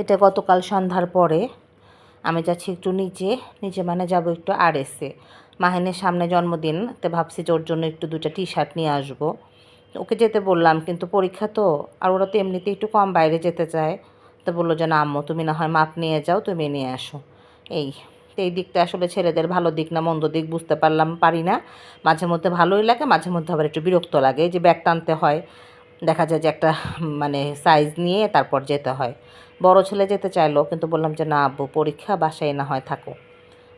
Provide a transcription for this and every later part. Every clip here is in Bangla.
এটা গতকাল সন্ধ্যার পরে। আমি যাচ্ছি একটু নিচে নিচে মানে যাব একটু আর এসে মাহিনের সামনে জন্মদিন, তো ভাবছি যে ওর জন্য একটু দুটা টি শার্ট নিয়ে আসব। ওকে যেতে বললাম, কিন্তু পরীক্ষা তো, আর ওরা তো এমনিতে একটু কম বাইরে যেতে চায়। তো বলল যে, না আম্মু, তুমি না হয় মাপ নিয়ে যাও, তুমি নিয়ে আসো। এই, তো এই দিকটা আসলে ছেলেদের ভালো দিক না, মন্দ দিক বুঝতে পারলাম, পারি না। মাঝে মধ্যে ভালোই লাগে, মাঝে মধ্যে আবার একটু বিরক্ত লাগে। যে ব্যাগ টানতে হয় দেখা যায় যে একটা মানে সাইজ নিয়ে তারপর যেতে হয়। বড় ছেলে যেতে চাইলো, কিন্তু বললাম যে, না আব্বু, পরীক্ষা বাসায় না হয় থাকো।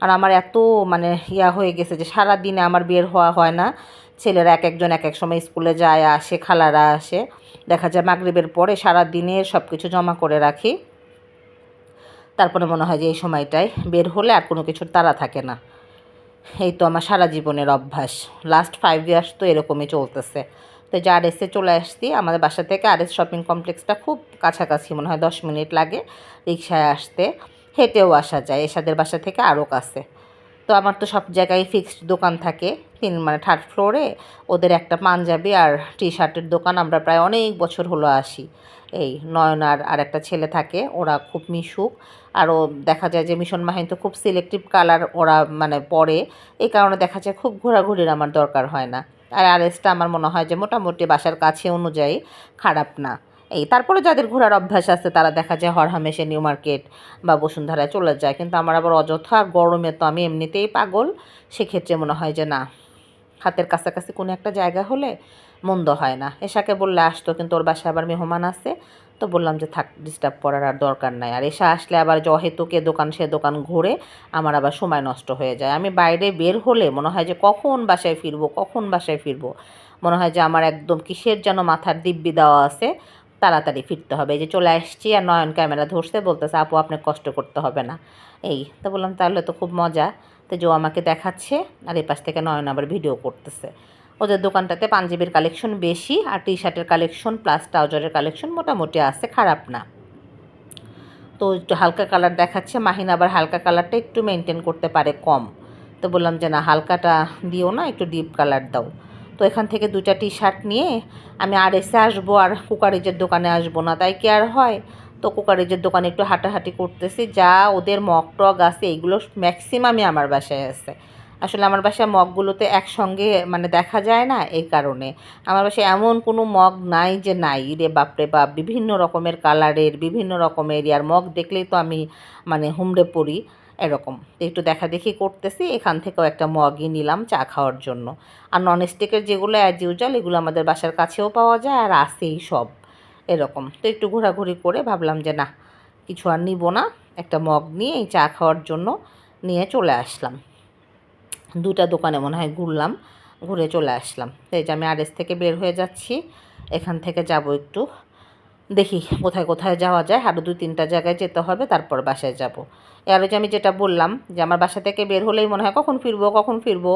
আর আমার এত মানে ইয়া হয়ে গেছে যে সারা দিনে আমার বের হওয়া হয় না। ছেলেরা এক একজন এক এক সময় স্কুলে যায়, আসে, খালারা আসে। দেখা যায় মাগরিবের পরে সারা দিনের সব কিছু জমা করে রাখি। তারপরে মনে হয় যে, এই সময়টায় বের হলে আর কোনো কিছুর তাড়া থাকে না। এই তো আমার সারা জীবনের অভ্যাস। লাস্ট ফাইভ ইয়ার্স তো এরকমই চলতেছে। তো যে আরএসে চলে আসছি, আমাদের বাসা থেকে আরএস শপিং কমপ্লেক্সটা খুব কাছাকাছি, মনে হয় দশ মিনিট লাগে রিক্সায় আসতে। হেঁটেও আসা যায় এসাদের বাসা থেকে আরও কাছে। তো আমার তো সব জায়গায় ফিক্সড দোকান থাকে, তিন মানে থার্ড ফ্লোরে। ওদের একটা পাঞ্জাবি আর টি শার্টের দোকান, আমরা প্রায় অনেক বছর হলো আসি। এই নয়নার আর একটা ছেলে থাকে, ওরা খুব মিশুক। আরও দেখা যায় যে মিশন মাহিন তো খুব সিলেক্টিভ কালার ওরা মানে পরে। এই কারণে দেখা যায় খুব ঘোরাঘুরির আমার দরকার হয় না। আর আরএসটা আমার মনে হয় যে মোটামুটি বাসার কাছে অনুযায়ী খারাপ না। এই তারপরে যাদের ঘোরার অভ্যাস আছে তারা দেখা যায় হরহামেশে নিউ মার্কেট বা বসুন্ধরায় চলে যায়। কিন্তু আমার আবার অযথা গরমে তো আমি এমনিতেই পাগল, সেক্ষেত্রে মনে হয় যে না, হাতের কাছাকাছি কোনো একটা জায়গা হলে মন্দ হয় না। এশাকে বললে, আসতো, কিন্তু ওর বাসায় আবার মেহমান আছে তো বললাম যে, থাক ডিস্টার্ব করার আর দরকার নাই। আর এসা আসলে আবার জহেতুকে দোকান, সে দোকান ঘুরে আমার আবার সময় নষ্ট হয়ে যায়। আমি বাইরে বের হলে মনে হয় যে, কখন বাসায় ফিরবো? কখন বাসায় ফিরবো? মনে হয় যে, আমার একদম কিসের যেন মাথার দিব্যি দেওয়া আছে, তাড়াতাড়ি ফিরতে হবে। এই যে চলে আসছি আর নয়ন ক্যামেরা ধরছে, বলতেছে, আপু আপনার কষ্ট করতে হবে না। এই, তো বললাম, তাহলে তো খুব মজা। তো জো আমাকে দেখাচ্ছে, আর এই পাশ থেকে নয়ন আবার ভিডিও করতেছে। ওদের দোকানটাতে পাঞ্জাবির কালেকশন বেশি আর টি শার্টের কালেকশন প্লাস ট্রাউজারের কালেকশন মোটামুটি আছে, খারাপ না। তো একটু হালকা কালার দেখাচ্ছে, মাহিন আবার হালকা কালারটা একটু মেনটেন করতে পারে কম। তো বললাম যে না, হালকাটা দিও না, একটু ডিপ কালার দাও। তো এখান থেকে দুটা টি শার্ট নিয়ে আমি আর এসে আসব আর কুকারিজের দোকানে আসব না, তাই কি আর হয়? তো কুকারিজের দোকানে একটু হাঁটাহাঁটি করতেছি, যা ওদের মগ টগ আছে, এইগুলো ম্যাক্সিমামই আমার বাসায় আছে। আসলে আমার বাসায় মগগুলোতে একসঙ্গে মানে দেখা যায় না এই কারণে। আমার বাসায় এমন কোনো মগ নাই যে নাই। রে বাপরে বাপ, বিভিন্ন রকমের কালারের, বিভিন্ন রকমের ইয়ার মগ দেখলেই তো আমি মানে হুমড়ে পড়ি, এরকম। একটু দেখা দেখি করতেছি, এখান থেকেও একটা মগই নিলাম চা খাওয়ার জন্য। আর ননস্টিকের যেগুলো অ্যাজ ইউজাল এগুলো আমাদের বাসার কাছেও পাওয়া যায় আর আসেই সব, এরকম। তো একটু ঘোরাঘুরি করে ভাবলাম যে না, কিছু আর নিব না। একটা মগ নিয়ে এই চা খাওয়ার জন্য নিয়ে চলে আসলাম। দুটা দোকানে মনে হয় ঘুরলাম, ঘুরে চলে আসলাম। এই যে আমি আরএস থেকে বের হয়ে যাচ্ছি, এখান থেকে যাব একটু। দেখি কোথায় কোথায় যাওয়া যায়। আরও দু তিনটা জায়গায় যেতে হবে, তারপর বাসায় যাব। এর যে আমি যেটা বললাম যে আমার বাসা থেকে বের হলেই মনে হয় কখন ফিরবো কখন ফিরবো,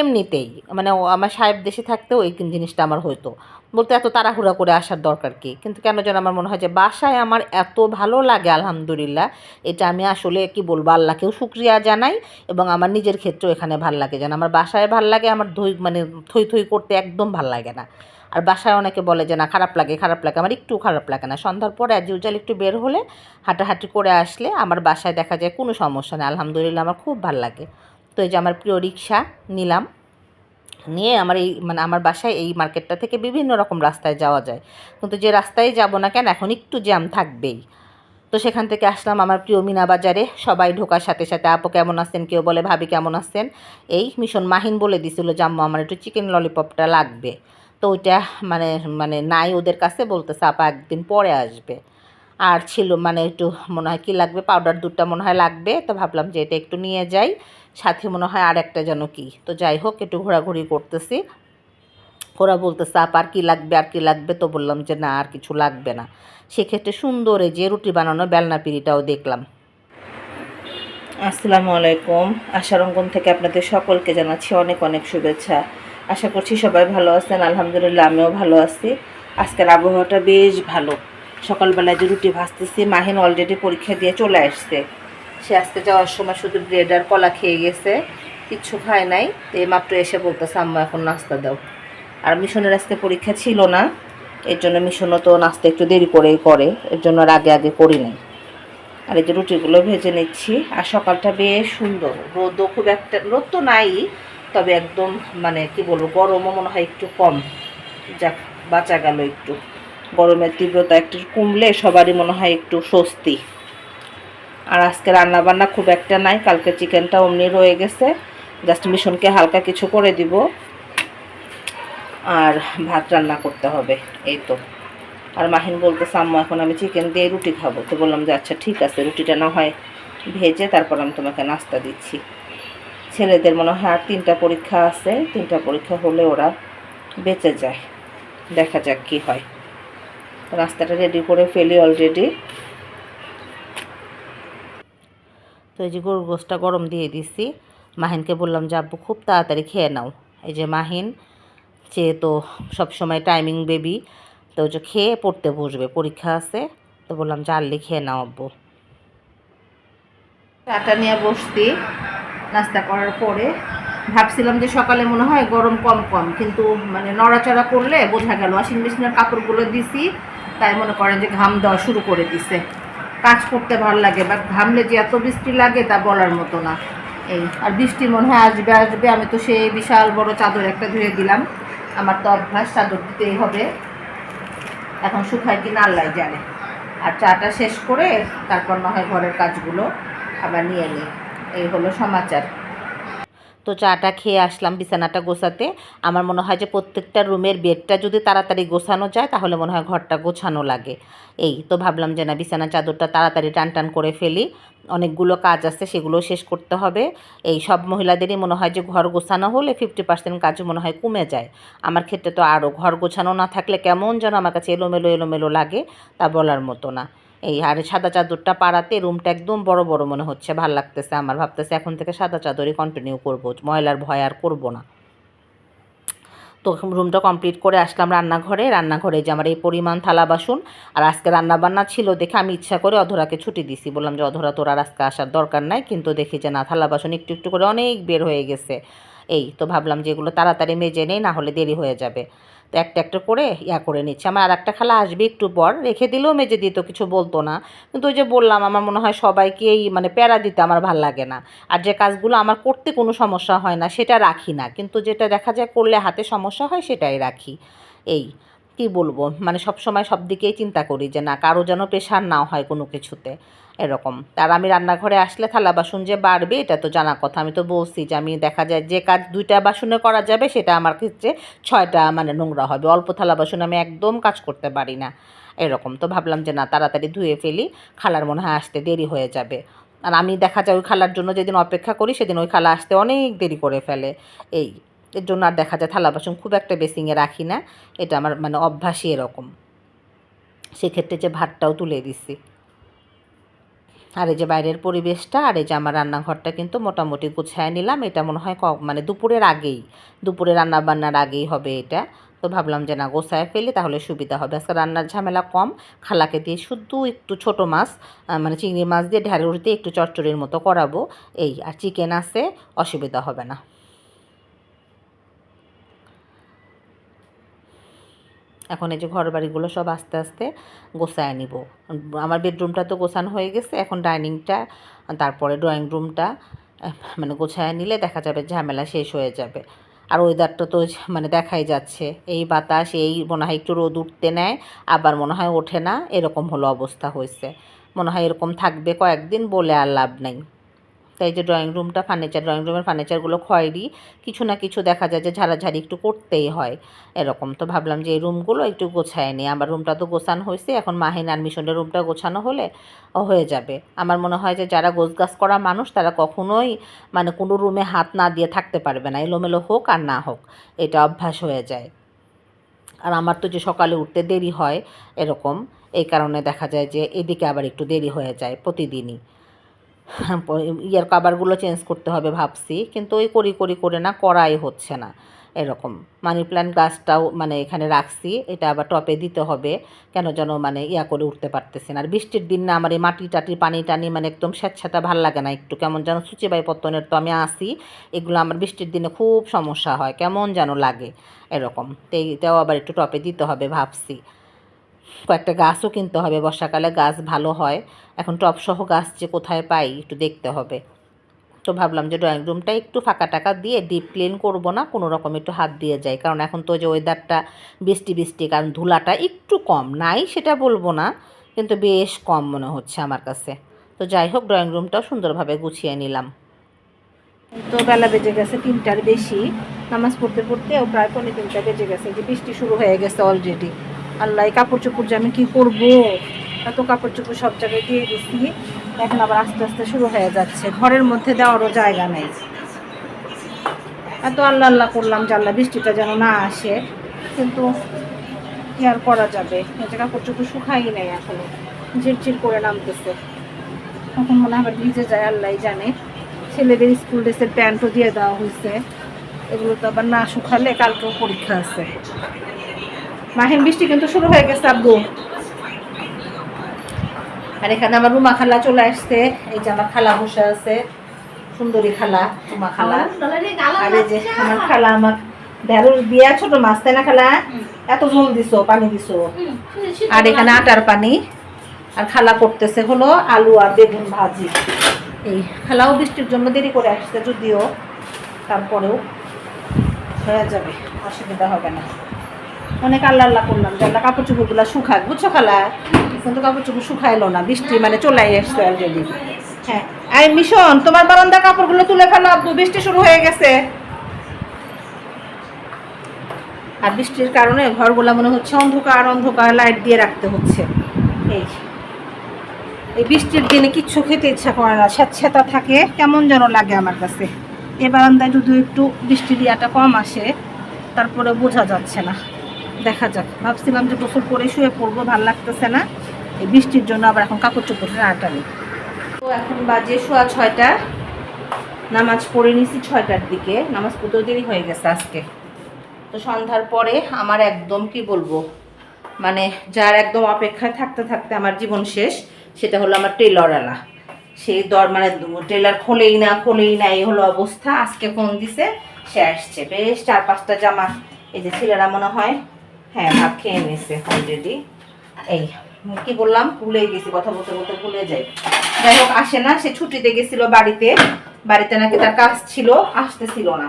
এমনিতেই। মানে আমার সাহেব দেশে থাকতেও এই জিনিসটা আমার হতো বলতে এত তাড়াহুড়া করে আসার দরকার কি? কিন্তু কেন যেন আমার মনে হয় যে বাসায় আমার এত ভালো লাগে, আলহামদুলিল্লাহ, এটা আমি আসলে কি বলব, আল্লাহকেও শুক্রিয়া জানাই এবং আমার নিজের ক্ষেত্রেও এখানে ভালো লাগে। যেন আমার বাসায় ভালো লাগে, আমার ধই মানে থই থই করতে একদম ভালো লাগে না। আর বাসায় অনেকে বলে যে, না, খারাপ লাগে খারাপ লাগে। আমার একটু খারাপ লাগে না। সন্ধ্যার পরে অ্যাজ ইউজাল একটু বের হলে হাঁটাহাঁটি করে আসলে আমার বাসায় দেখা যায় কোনো সমস্যা নেই। আলহামদুলিল্লাহ আমার খুব ভালো লাগে। তো এই যে আমার প্রিয় রিক্সা নিলাম। নিয়ে আমার এই মানে আমার বাসায় এই মার্কেটটা থেকে বিভিন্ন রকম রাস্তায় যাওয়া যায়। কিন্তু যে রাস্তায় যাব না কেন, এখন একটু জ্যাম থাকবেই। তো সেখান থেকে আসলাম আমার প্রিয় মিনা বাজারে। সবাই ঢোকার সাথে সাথে, আপু, কেমন আছেন? কেউ বলে, ভাবি, কেমন আছেন? এই মিশন মাহিন বলে দিছিল জাম্মু আমার একটু চিকেন ললিপপটা লাগবে। তো ওইটা মানে মানে নাই ওদের কাছে বলতেছে, আপা একদিন পরে আসবে। আর ছিল মানে একটু মনে হয় কি লাগবে, পাউডার দুধটা মনে হয় লাগবে, তো ভাবলাম যে এটা একটু নিয়ে যাই। সাথে মনে হয় আর একটা যেন কি। তো যাই হোক, একটু ঘোরাঘুরি করতেছি। ওরা বলতেছে, আপ, আর কী লাগবে, আর কী লাগবে? তো বললাম যে, না, আর কিছু লাগবে না। সেক্ষেত্রে সুন্দর এই যে রুটি বানানো বেলনা পিড়িটাও দেখলাম। আসসালামু আলাইকুম। আশার অঙ্গন থেকে আপনাদের সকলকে জানাচ্ছি অনেক অনেক শুভেচ্ছা। আশা করছি সবাই ভালো আছেন, আলহামদুলিল্লাহ আমিও ভালো আছি। আজকের আবহাওয়াটা বেশ ভালো। সকালবেলায় যে রুটি ভাজতেছি, মাহিন অলরেডি পরীক্ষা দিয়ে চলে আসছে। সে আজকে যাওয়ার সময় শুধু ব্রেড আর কলা খেয়ে গেছে, কিচ্ছু খায় নাই। এই মাত্র এসে বলতেছে, আম্মা, এখন নাস্তা দাও। আর মিশনের আজকে পরীক্ষা ছিল না, এর জন্য মিশনও তো নাস্তা একটু দেরি করেই করে, এর জন্য আর আগে আগে করি নাই। আর এই যে রুটিগুলো ভেজে নিচ্ছি, আর সকালটা বেশ সুন্দর। রোদও খুব একটা, রোদ তো নাই তবে একদম মানে কি বলব, গরমও মনে হয় একটু কম। যাক, বাঁচা গেল একটু। গরমের তীব্রতা একটু কমলে সবারই মনে হয় একটু স্বস্তি। আর আজকে রান্না বান্না খুব একটা নাই, কালকে চিকেনটা অমনি রয়ে গেছে। জাস্ট মিশনকে হালকা কিছু করে দিব। আর ভাত রান্না করতে হবে, এই তো। আর মাহিন বলতে আম্মু, এখন আমি চিকেন দিয়ে রুটি খাব। তো বললাম যে আচ্ছা ঠিক আছে, রুটিটা না হয় ভেজে তারপর আমি তোমাকে নাস্তা দিচ্ছি। ছেলেদের মনে হয় আর তিনটা পরীক্ষা আছে, তিনটা পরীক্ষা হলে ওরা বেঁচে যায়। দেখা যাক কি হয়। রাস্তাটা রেডি করে ফেলি অলরেডি তো এই যে গরুর গোসটা গরম দিয়ে দিছি। মাহিনকে বললাম যে, আব্বু, খুব তাড়াতাড়ি খেয়ে নাও। এই যে মাহিন, সে তো সবসময় টাইমিং বেবি তো যে খেয়ে পড়তে বসবে, পরীক্ষা আছে, তো বললাম যে আর্লি খেয়ে নাও আব্বু। চাটা নিয়ে বসতি নাস্তা করার পরে ভাবছিলাম যে সকালে মনে হয় গরম কম কম, কিন্তু মানে নড়াচড়া করলে বোঝা গেল। ওয়াশিং মেশিনের কাপড়গুলো দিছি, তাই মনে করেন যে ঘাম দেওয়া শুরু করে দিছে। কাজ করতে ভালো লাগে বা ঘামলে যে এত বৃষ্টি লাগে তা বলার মতো না। এই, আর বৃষ্টি মনে হয় আসবে আসবে, আমি তো সেই বিশাল বড় চাদর একটা ধুয়ে দিলাম। আমার তো অভ্যাস, চাদর দিতেই হবে। এখন শুকায় কিনা আল্লাহ জানে। আর চাটা শেষ করে তারপর না হয় ঘরের কাজগুলো আবার নিয়ে নিই। এই হলো সমাচার। তো চাটা খেয়ে আসলাম বিছানাটা গোছাতে। আমার মনে হয় যে প্রত্যেকটা রুমের বেডটা যদি তাড়াতাড়ি গোছানো যায়, তাহলে মনে হয় ঘরটা গোছানো লাগে। এই তো ভাবলাম যে না, বিছানা চাদরটা তাড়াতাড়ি টান টান করে ফেলি। অনেকগুলো কাজ আছে সেগুলো শেষ করতে হবে। এই সব মহিলাদেরই মনে হয় যে ঘর গোছানো হলে ফিফটি পার্সেন্ট কাজ মনে হয় কমে যায়। আমার ক্ষেত্রে তো আরও ঘর গোছানো না থাকলে কেমন যেন আমার কাছে এলোমেলো এলোমেলো লাগে, তা বলার মতো না। এই আর সাদা চাদরটা পাড়াতে রুমটা একদম বড় বড় মনে হচ্ছে, ভালো লাগতেছে আমার। ভাবতেছে এখন থেকে সাদা চাদরই কন্টিনিউ করব, ময়লার ভয় আর করব না। তো রুমটা কমপ্লিট করে আসলাম রান্নাঘরে। রান্নাঘরে যে আমার এই পরিমাণ থালা বাসন আর আজকে রান্নাবান্না ছিল দেখে আমি ইচ্ছা করে অধরাকে ছুটি দিছি। বললাম যে, অধরা, তোর আর আজকে আসার দরকার নাই। কিন্তু দেখি যে, না, থালা বাসন একটু একটু করে অনেক বের হয়ে গেছে। এই তো ভাবলাম যে, এগুলো তাড়াতাড়ি মেজে নেই, না হলে দেরি হয়ে যাবে। তো একটা একটা করে ইয়া করে নিচ্ছে। আমার আর একটা খালা আসবে একটু পর, রেখে দিলেও মেজে দিত, কিছু বলতো না। কিন্তু ওই যে বললাম, আমার মনে হয় সবাইকেই মানে প্যারা দিতে আমার ভালো লাগে না। আর যে কাজগুলো আমার করতে কোনো সমস্যা হয় না, সেটা রাখি না। কিন্তু যেটা দেখা যায় করলে হাতে সমস্যা হয়, সেটাই রাখি। এই, কি বলব? মানে সব সময় সব দিকেই চিন্তা করি যে না, কারও যেন প্রেশার না হয় কোনো কিছুতে। এরকম। আর আমি রান্নাঘরে আসলে থালা বাসন যে বাড়বে, এটা তো জানা কথা। আমি তো বলছি যে আমি দেখা যায় যে কাজ দুইটা বাসনে করা যাবে, সেটা আমার ক্ষেত্রে ছয়টা মানে নোংরা হবে। অল্প থালা বাসন আমি একদম কাজ করতে পারি না। এরকম। তো ভাবলাম যে না, তাড়াতাড়ি ধুয়ে ফেলি, খালার মনে হয় আসতে দেরি হয়ে যাবে। আর আমি দেখা যায় ওই খালার জন্য যেদিন অপেক্ষা করি, সেদিন ওই খালা আসতে অনেক দেরি করে ফেলে। এই, এর জন্য আর দেখা যায় থালা বাসন খুব একটা বেসিংয়ে রাখি না। এটা আমার মানে অভ্যাসই এরকম। সেক্ষেত্রে যে ভাতটাও তুলে দিছি। আর এই যে বাইরের পরিবেশটা, আর এই যে আমার রান্নাঘরটা কিন্তু মোটামুটি গুছায় নিলাম। এটা মনে হয় মানে দুপুরের আগেই, দুপুরে রান্না বান্নার আগেই হবে এটা। তো ভাবলাম যে না, গোছায় ফেলে তাহলে সুবিধা হবে। আজকে রান্নার ঝামেলা কম, খালাকে দিয়ে শুধু একটু ছোট মাছ মানে চিংড়ি মাছ দিয়ে ঢ্যাঁড়ুর দিয়ে একটু চচ্চড়ির মতো করাবো। এই, আর চিকেন আছে, অসুবিধা হবে না। এখন এই যে ঘর বাড়িগুলো সব আস্তে আস্তে গোছায় নিব। আমার বেডরুমটা তো গোছানো হয়ে গেছে, এখন ডাইনিংটা, তারপরে ড্রয়িং রুমটা মানে গোছায় নিলে দেখা যাবে ঝামেলা শেষ হয়ে যাবে। আর ওয়েদারটা তো মানে দেখাই যাচ্ছে, এই বাতাস, এই মনে হয় একটু রোদ উঠতে নেয়, আবার মনে হয় ওঠে না, এরকম হলো অবস্থা হয়েছে। মনে হয় এরকম থাকবে কয়েকদিন বলে আর লাভ নেই। তাই যে ড্রয়িং রুমটা ফার্নিচার ড্রয়িং রুমের ফার্নিচারগুলো খয়েরই কিছু না কিছু দেখা যায় যে ঝাড়াঝাড়ি একটু করতেই হয়। এরকম তো ভাবলাম যে এই রুমগুলো একটু গোছায় নিই আমার রুমটা তো গোছানো হয়েছে, এখন মাহিন আর মিশনের রুমটা গোছানো হলে হয়ে যাবে। আমার মনে হয় যে যারা গোছগাছ করা মানুষ, তারা কখনোই মানে কোনো রুমে হাত না দিয়ে থাকতে পারবে না। এলোমেলো হোক আর না হোক, এটা অভ্যাস হয়ে যায়। আর আমার তো যে সকালে উঠতে দেরি হয়, এরকম। এই কারণে দেখা যায় যে এদিকে আবার একটু দেরি হয়ে যায় প্রতিদিনই। ইয়ার কাবারগুলো চেঞ্জ করতে হবে ভাবছি। কিন্তু ওই করি করি, করে না, করাই হচ্ছে না। এরকম। মানি প্ল্যান্ট গাছটাও মানে এখানে রাখছি। এটা আবার টপে দিতে হবে। কেন যেন মানে ইয়া করে উঠতে পারতেছে না। আর বৃষ্টির দিন না আমার এই মাটি টাটি, পানি টানি মানে একদম স্যাঁতস্যাঁতা ভালো লাগে না একটু। কেমন যেন সুচিবাই পত্তনের তো আমি আসি। এগুলো আমার বৃষ্টির দিনে খুব সমস্যা হয়। কেমন যেন লাগে। এরকম। তো এইটাও আবার একটু টপে দিতে হবে ভাবছি। কয়েকটা গাছও কিনতে হবে। বর্ষাকালে গাছ ভালো হয়। এখন টপসহ গাছ যে কোথায় পাই একটু দেখতে হবে। তো ভাবলাম যে ড্রয়িং রুমটা একটু ফাঁকা টাকা দিয়ে ডিপ ক্লিন করব না, কোনো রকম একটু হাত দিয়ে যাই। কারণ এখন তো যে ওয়েদারটা বৃষ্টি বৃষ্টি, কারণ ধুলাটা একটু কম। নাই সেটা বলব না, কিন্তু বেশ কম মনে হচ্ছে আমার কাছে। তো যাই হোক ড্রয়িং রুমটাও সুন্দরভাবে গুছিয়ে নিলাম। তো বেলা বেজে গেছে তিনটার বেশি। নামাজ পড়তে পড়তেও প্রায় পনেরো তিনটা বেজে গেছে। যে বৃষ্টি শুরু হয়ে গেছে অলরেডি আল্লাহ, এই কাপড় চোপড় যে আমি কী করব? এত কাপড় চোপড় সব জায়গায় দিয়ে গেছি এখন আবার আস্তে আস্তে শুরু হয়ে যাচ্ছে। ঘরের মধ্যে দেওয়ারও জায়গা নেই। এত আল্লাহ আল্লাহ করলাম যে আল্লাহ বৃষ্টিটা যেন না আসে। কিন্তু কি আর করা যাবে? এটা কাপড় চোপড় শুকাই নেই এখনও। ঝিরঝির করে নামতেছে। তখন মনে হয় ভিজে যায় আল্লাহ জানে। ছেলেদের স্কুল ড্রেসের প্যান্টও দিয়ে দেওয়া হয়েছে। এগুলো তো আবার না শুকালে কালকেও পরীক্ষা আছে। মাহিন বৃষ্টি কিন্তু শুরু হয়ে গেছে, আব্বু। আর এখানে আমার রুমা খালা চলে আসছে। এই যে আমার খালা বসে আছে। সুন্দরী খালা, রুমা খালা। আর এই যে আমার খালা আমার ঢেঁড়স দিয়া ছোট মাছ, তাই না খালা? এত ঝোল দিছো, পানি দিছো। আর এখানে আটার পানি। আর খালা করতেছে হলো আলু আর বেগুন ভাজি। এই খালাও বৃষ্টির জন্য দেরি করে আসছে, যদিও তারপরেও হয়ে যাবে, অসুবিধা হবে না। অনেক আল্লাহ আল্লাহ করলাম। যে আল্লাহ কাপড় চোপড়গুলো শুকাক, বুঝছ খালা? কিন্তু কাপড় চোপড় শুকাইলো না, বৃষ্টি মানে চলে আসছে অলরেডি হ্যাঁ আই মিশন, তোমার বারান্দার কাপড়গুলো তুলে ফেলো আব্বু, বৃষ্টি শুরু হয়ে গেছে। আর বৃষ্টির কারণে ঘরগুলো মনে হচ্ছে অন্ধকার অন্ধকার লাইট দিয়ে রাখতে হচ্ছে। এই এই বৃষ্টির দিনে কিচ্ছু খেতে ইচ্ছা করে না স্যাঁতস্যাঁতা থাকে, কেমন যেন লাগে আমার কাছে। এ বারান্দায় যদি একটু বৃষ্টির ইয়াটা কম আসে, তারপরে বোঝা যাচ্ছে না। দেখা যাক। ভাবছিলাম যে গোসল করে শুয়ে পড়ব, ভালো লাগতেছে না। এই বৃষ্টির জন্য আবার এখন কাপড় চোপড় আটা নেই তো এখন বাজে শোয়া ছয়টা। নামাজ পড়ে নিছি ছয়টার দিকে। নামাজ পড়তেও দেরি হয়ে গেছে আজকে। তো সন্ধ্যার পরে আমার একদম কি বলব মানে যার একদম অপেক্ষায় থাকতে থাকতে আমার জীবন শেষ, সেটা হলো আমার টেলরওয়ালা। সেই দর মানে টেলার খোলেই না খোলেই না, এই হলো অবস্থা। আজকে ফোন দিছে, সে আসছে। বেশ, চার পাঁচটা জামা। এই যে ছেলেরা মনে হয় হ্যাঁ ভাত খেয়ে নিয়েছে অলরেডি এই কি বললাম? ভুলেই গেছি, কথা বলতে বলতে ভুলে যাই। যাই হোক, আসে না, সে ছুটিতে গেছিল বাড়িতে। বাড়িতে নাকি তার কাজ ছিল, আসতেছিল না।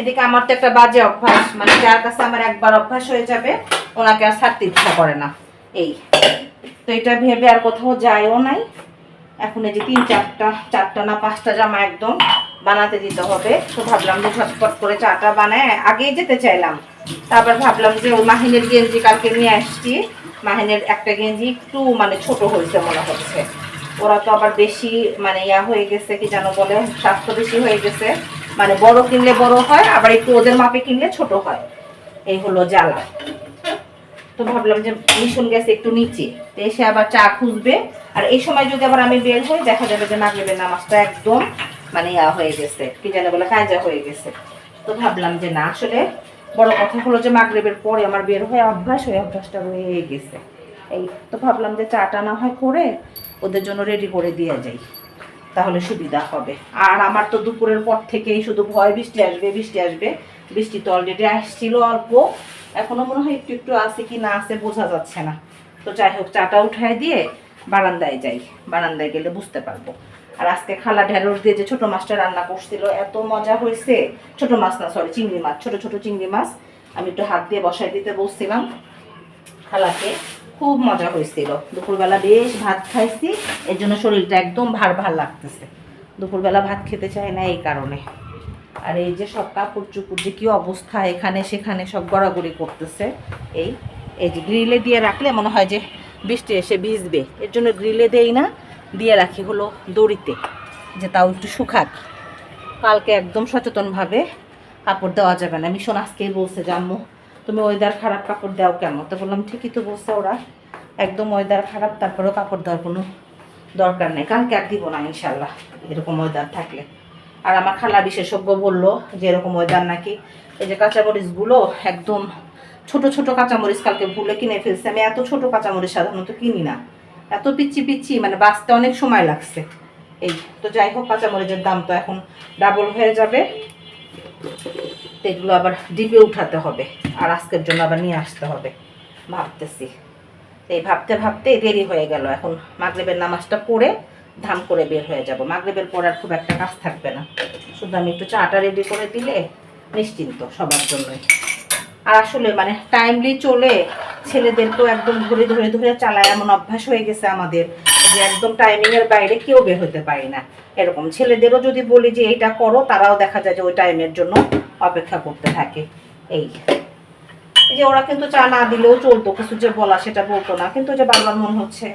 এদিকে আমার তো একটা বাজে অভ্যাস মানে যার কাছে আমার একবার অভ্যাস হয়ে যাবে, ওনাকে আর ছাড়তে ইচ্ছা করে না। এই, তো এটা ভেবে আর কোথাও যায়ও নাই। এখন এই যে তিন চারটা চারটা না পাঁচটা জামা একদম বানাতে দিতে হবে। তো ভাবলাম যে ঝটপট করে চাটা বানায় আগেই যেতে চাইলাম। তারপর ভাবলাম যে ওই মাহিনের গেঞ্জি কালকে নিয়ে আসছি। মাহিনের একটা গেঞ্জি একটু মানে ছোট হয়েছে মনে হচ্ছে। ওরা তো আবার বেশি মানে ইয়া হয়ে গেছে, কি যেন বলে, স্বাস্থ্য বেশি হয়ে গেছে। মানে বড় কিনলে বড় হয়, আবার একটু ওদের মাপে কিনলে ছোট হয়। এই হলো জ্বালা। তো ভাবলাম যে মিশন গেছে একটু নিচে, তো এসে আবার চা খুঁজবে। আর এই সময় যদি আবার আমি বের হই, দেখা যাবে যে মাগরিবের নামাজটা একদম মানে ইয়া হয়ে গেছে, কি জানে বলে কাজা হয়ে গেছে। তো ভাবলাম যে না, আসলে বড় কথা হলো যে মাগরিবের পরে আমার বের হয়ে অভ্যাস হয়ে অভ্যাসটা রয়ে গেছে। এই তো ভাবলাম যে চাটা না হয় করে ওদের জন্য রেডি করে দিয়ে যাই। তাহলে সুবিধা হবে। আর আমার তো দুপুরের পর থেকেই শুধু ভয় বৃষ্টি আসবে বৃষ্টি আসবে। বৃষ্টি তো অলরেডি আসছিল অল্প। এখনও মনে হয় একটু একটু আছে কি না আছে বোঝা যাচ্ছে না। তো যাই হোক, চাটা উঠায় দিয়ে বারান্দায় যাই। বারান্দায় গেলে বুঝতে পারব। আর আজকে খালা ঢেঁড়স দিয়ে যে ছোট মাছটা রান্না করছিল, এত মজা হয়েছে। ছোট মাছ না সরি চিংড়ি মাছ, ছোট ছোট চিংড়ি মাছ। আমি একটু হাত দিয়ে বসাই দিতে বসছিলাম খালাকে খুব মজা হয়েছিল। দুপুরবেলা বেশ ভাত খাইছি, এর জন্য শরীরটা একদম ভার ভার লাগতেছে। দুপুরবেলা ভাত খেতে চায় না এই কারণে। আর এই যে সব কাপড় চুপুর যে কি অবস্থা, এখানে সেখানে সব গড়াগড়ি করতেছে। এই এই যে গ্রিলে দিয়ে রাখলে মনে হয় যে বৃষ্টি এসে ভিজবে। এর জন্য গ্রিলে দেই না দিয়ে রাখি হলো দড়িতে, যে তাও একটু শুকাক। কালকে একদম সচেতনভাবে কাপড় দেওয়া যাবে না। মিশন আজকেই বলছে আম্মু, তুমি ওয়েদার খারাপ কাপড় দাও কেন? তো বললাম, ঠিকই তো বলছে ওরা। একদম ওয়েদার খারাপ, তারপরেও কাপড় দেওয়ার কোনো দরকার নেই। কালকে আর দিব না ইনশাল্লাহ এরকম ওয়েদার থাকলে। আর আমার খালা বিশেষজ্ঞ বলল যে, এরকম ওয়েদার নাকি? এই যে কাঁচামরিচগুলো একদম ছোট ছোট কাঁচামরিচ কালকে ভুলে কিনে ফেলছে। আমি এত ছোট কাঁচামরিচ সাধারণত কিনি না। এত পিচ্ছি পিচ্ছি মানে বাঁচতে অনেক সময় লাগছে। এই তো যাই হোক, কাঁচামরিচের দাম তো এখন ডাবল হয়ে যাবে। এগুলো আবার ডিপে উঠাতে হবে, আর আজকের জন্য আবার নিয়ে আসতে হবে। ভাবতেছি। এই ভাবতে ভাবতে দেরি হয়ে গেল। এখন মাগরেবের নামাজটা পড়ে ধাম করে বের হয়ে যাব। মাগরেবের পর আর খুব একটা কাজ থাকবে না। শুধু আমি একটু চাটা রেডি করে দিলে নিশ্চিন্ত সবার জন্যই। আর আসলে মানে টাইমলি চলে ছেলেদেরকেও একদম ধরে ধরে ধরে চালায়, এমন অভ্যাস হয়ে গেছে আমাদের যে একদম টাইমিং এর বাইরে কেউ বের হতে পারি না। এরকম ছেলেদেরও যদি বলি যে এইটা করো, তারাও দেখা যায় যে ওই টাইমের জন্য অপেক্ষা করতে থাকে। এই যে ওরা কিন্তু চা না দিলেও চলতো, কিছু যে বলা সেটা বলতো না। কিন্তু যে বারবার মনে হচ্ছে,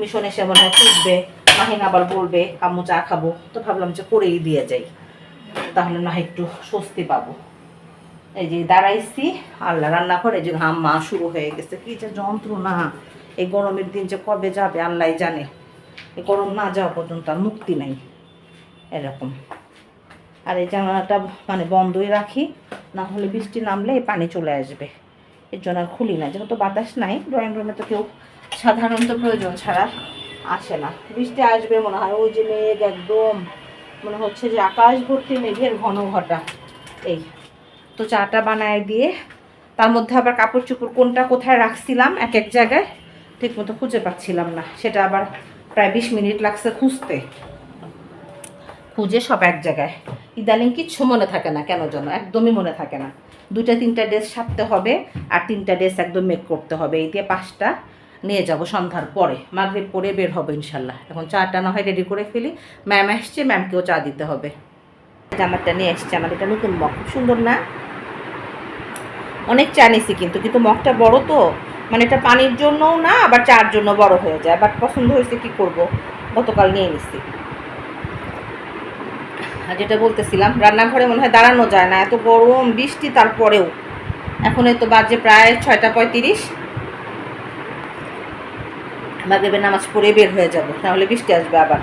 মিশন এসে মনে হয় ফুটবে মাহিন আবার বলবে, আম্মু চা খাব। তো ভাবলাম যে করেই দিয়ে যাই। তাহলে না একটু স্বস্তি পাবো। এই যে দাঁড়াইছি, আল্লাহ রান্না করে যে ঘাম মা শুরু হয়ে গেছে। কি যে যন্ত্রণা, এই গরমের দিন যে কবে যাবে আল্লাহ জানে। এই গরম না যাওয়া পর্যন্ত আর মুক্তি নাই, এরকম। আর এই জানালাটা মানে বন্ধই রাখি, না হলে বৃষ্টি নামলে এই পানি চলে আসবে। এর জন্য আর খুলি না, যেহেতু বাতাস নাই ড্রয়িং রুমে তো কেউ সাধারণত প্রয়োজন ছাড়া আসে না। বৃষ্টি আসবে মনে হয়, ওই যে মেঘ একদম, মনে হচ্ছে যে আকাশ ভর্তি মেঘের ঘন ঘটা। এই। তো চাটা বানায় দিয়ে, তার মধ্যে আবার কাপড় চোপড় কোনটা কোথায় রাখছিলাম, এক এক জায়গায় ঠিক মতো খুঁজে পাচ্ছিলাম না। সেটা আবার প্রায় বিশ মিনিট লাগছে খুঁজতে। খুঁজে সব এক জায়গায়। ইদানিং কিচ্ছু মনে থাকে না, কেন যেন? একদমই মনে থাকে না। দুইটা, তিনটা ড্রেস সারতে হবে আর তিনটা ড্রেস একদম মেক করতে হবে। এই দিয়ে পাঁচটা নিয়ে যাব সন্ধ্যার পরে। মাগরিব পরে বের হবে ইনশাল্লাহ। এখন চাটা না হয় রেডি করে ফেলি। ম্যাম আসছে ম্যামকেও চা দিতে হবে। জামারটা নিয়ে এসছে। আমার এটা নতুন মগ সুন্দর না? অনেক চা নিছি কিন্তু কিন্তু মগটা বড় তো মানে এটা পানির জন্যও না, আবার চার জন্য বড় হয়ে যায় বাট পছন্দ হয়েছে কি করব? গতকাল নিয়ে নিছি। আর যেটা বলতেছিলাম, রান্নাঘরে মনে হয় দাঁড়ানো যায় না, এত গরম, বৃষ্টি তারপরেও। এখন তো বাজে প্রায় ছয়টা পঁয়ত্রিশ। মাগরিবের নামাজ পড়ে বের হয়ে যাব তাহলে বৃষ্টি আসবে আবার।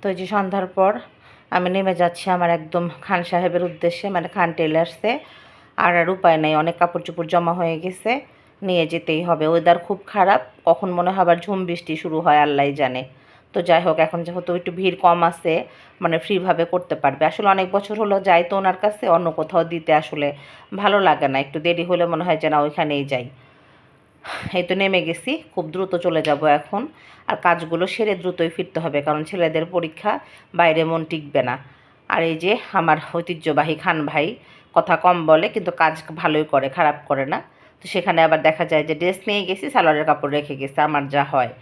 তো এই যে সন্ধ্যার পর আমি নেমে যাচ্ছি আমার একদম খান সাহেবের উদ্দেশ্যে মানে খান টেলার্সে আর আর উপায় নাই, অনেক কাপড় চোপড় জমা হয়ে গেছে, নিয়ে যেতেই হবে। ওয়েদার খুব খারাপ, কখন মনে হয় আবার ঝুম বৃষ্টি শুরু হয়, আল্লাহ জানে। তো যাই হোক, এখন যেহেতু একটু ভিড় কম আছে মানে ফ্রিভাবে করতে পারবে। আসলে অনেক বছর হলো যাই তো ওনার কাছে, অন্য কোথাও দিতে আসলে ভালো লাগে না। একটু দেরি হলে মনে হয় যে না, ওইখানেই যাই। এই তো নেমে গেছি, খুব দ্রুত চলে যাব এখন। আর কাজগুলো সেরে দ্রুতই ফিরতে হবে, কারণ ছেলেদের পরীক্ষা বাইরে মন টিকবে না। আর এই যে আমার ঐতিহ্যবাহী খান ভাই, কথা কম বলে, কিন্তু কাজ ভালোই করে, খারাপ করে না। তো সেখানে আবার দেখা যায় যে ড্রেস নিয়ে গেছি, সালোয়ারের কাপড় রেখে গেছে, আমার যা হয়,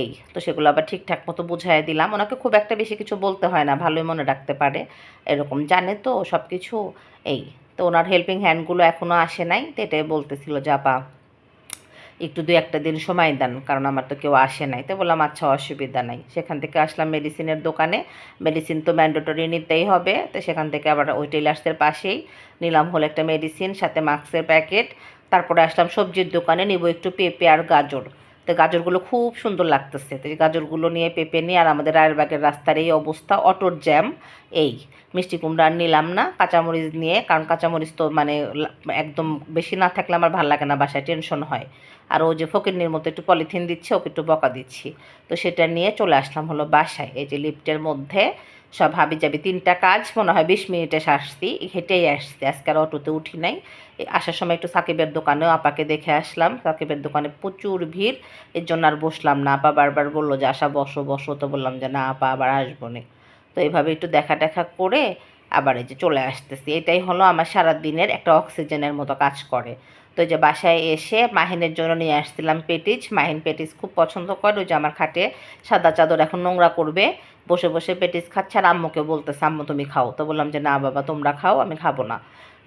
এই। তো সেগুলো আবার ঠিকঠাক মতো বুঝাই দিলাম। ওনাকে খুব একটা বেশি কিছু বলতে হয় না, ভালোই মনে রাখতে পারে, এরকম জানে তো সব কিছু এই। তো ওনার হেল্পিং হ্যান্ডগুলো এখনও আসে নাই, তো এটাই বলতেছিল যে, আপা একটু দু একটা দিন সময় দেন, কারণ আমার তো কেউ আসে নাই। তো বললাম আচ্ছা অসুবিধা নাই। সেখান থেকে আসলাম মেডিসিনের দোকানে। মেডিসিন তো ম্যান্ডেটরি নিতেই হবে। তো সেখান থেকে আবার ওই টেলার্সের পাশেই নিলাম হলো একটা মেডিসিন সাথে মাস্কের প্যাকেট তারপরে আসলাম সবজির দোকানে, নিব একটু পেঁপে আর গাজর। তো গাজরগুলো খুব সুন্দর লাগতেছে। তো গাজরগুলো নিয়ে পেঁপে নিয়ে আর আমাদের রায়েরবাগের রাস্তার এই অবস্থা, অটোর জ্যাম, এই মিষ্টি কুমড়া আর নিলাম না। কাঁচামরিচ নিয়ে, কারণ কাঁচামরিচ তো মানে একদম বেশি না থাকলে আমার ভালো লাগে না, বাসায় টেনশন হয়। আর ও যে ফকিরনির মতো একটু পলিথিন দিচ্ছে, ওকে একটু বকা দিচ্ছি। তো সেটা নিয়ে চলে আসলাম হলো বাসায়। এই যে লিফটের মধ্যে সব হাবি যাবি, তিনটা কাজ, মনে হয় বিশ মিনিটে আসছি, হেঁটেই আসছি, আজকে আর অটোতে উঠি নাই। আসার সময় একটু সাকিবের দোকানেও আপাকে দেখে আসলাম, সাকিবের দোকানে প্রচুর ভিড়, এর জন্য আর বসলাম না, আপা বারবার বলল যে, আসা, বসো বসো, তো বললাম যে, না, আপা আবার আসব না। তো এইভাবে একটু দেখা দেখা করে আবার এই যে চলে আসতেছি। এটাই হলো আমার সারা দিনের একটা অক্সিজেনের মতো কাজ করে। তো যে বাসায় এসে মাহিনের জন্য নিয়ে আসছিলাম পেটিস মাহিন পেটিস খুব পছন্দ করে, ওই যে আমার খাটে সাদা চাদর এখন নোংরা করবে। বসে বসে পেটিস খাচ্ছে আর আম্মুকে বলতেছে, আম্মু, তুমি খাও। তো বললাম যে, না বাবা, তোমরা খাও, আমি খাব না।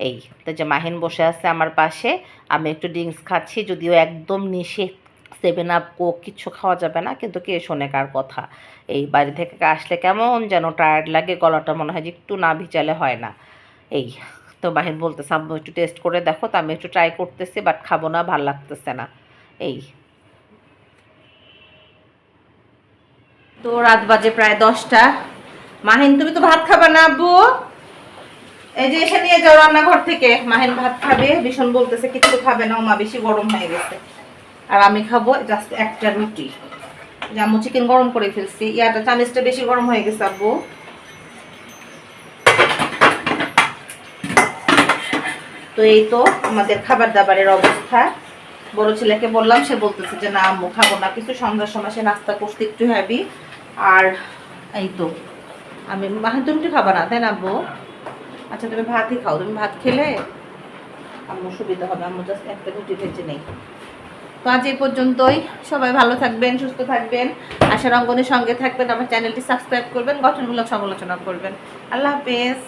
এই, তো যে মাহিন বসে আছে আমার পাশে, আমি একটু ড্রিঙ্কস খাচ্ছি, যদিও একদম নিষেধ সেভেন আপ কোক কিচ্ছু খাওয়া যাবে না, কিন্তু কে শোনে কার কথা? এই বাড়ি থেকে আসলে কেমন যেন টায়ার্ড লাগে, গলাটা মনে হয় যে একটু না ভিজালে হয় না। এই, তো বাহিন বলতেছে, আম্মু, একটু টেস্ট করে দেখো। তো আমি একটু ট্রাই করতেছি বাট খাব না, ভালো লাগতেছে না। এই তো রাত বাজে প্রায় দশটা। মাহিন, তুমি তো ভাত খাবে না, আব্বু? এই যে এসে নিয়ে যাও রান্নাঘর থেকে। মাহিন ভাত খাবে, ভীষণ বলতেছে, কিছু খাবে না মা বেশি গরম হয়ে গেছে। আর আমি খাব জাস্ট একটা রুটি। জামু চিকেন গরম করে ফেলছি। ইয়াটা, চামিচটা বেশি গরম হয়ে গেছে, আব্বু। তো এই তো আমাদের খাবার দাবারের অবস্থা। বড় ছেলেকে বললাম, সে বলতেছে যে, না, আম্মু, খাব না। কিছু সন্ধ্যার সময় সে নাস্তা করতে একটু হ্যাভি আর এই তো, আমি তুমি তো খাবা না, তাই না আব্বু? আচ্ছা তুমি ভাতই খাও, তুমি ভাত খেলে আমার সুবিধা হবে আমার জাস্ট একটা রুটি ভেজে নেই। তো আজ এই পর্যন্তই, সবাই ভালো থাকবেন, সুস্থ থাকবেন, আশা অঙ্গনের সঙ্গে থাকবেন, আমার চ্যানেলটি সাবস্ক্রাইব করবেন, গঠনমূলক সমালোচনা করবেন। আল্লাহ হাফেজ।